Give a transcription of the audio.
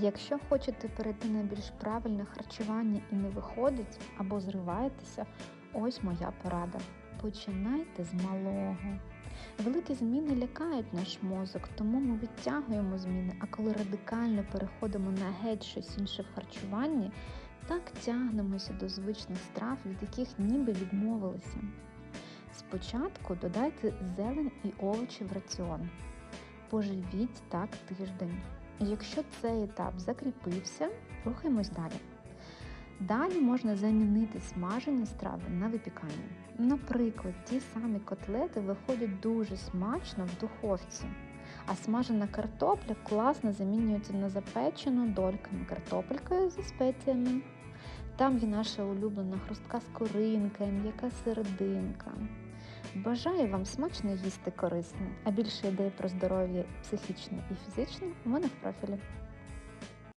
Якщо хочете перейти на більш правильне харчування і не виходить або зриваєтеся, ось моя порада. Починайте з малого. Великі зміни лякають наш мозок, тому ми відтягуємо зміни, а коли радикально переходимо на геть щось інше в харчуванні, так тягнемося до звичних страв, від яких ніби відмовилися. Спочатку додайте зелень і овочі в раціон. Поживіть так тиждень. Якщо цей етап закріпився, рухаємось далі. Далі можна замінити смажені страви на випікання. Наприклад, ті самі котлети виходять дуже смачно в духовці, а смажена картопля класно замінюється на запечену дольками картопелькою зі спеціями. Там є наша улюблена хрустка скоринка, м'яка серединка. Бажаю вам смачно їсти корисне, а більше ідей про здоров'я психічне і фізичне у мене в профілі.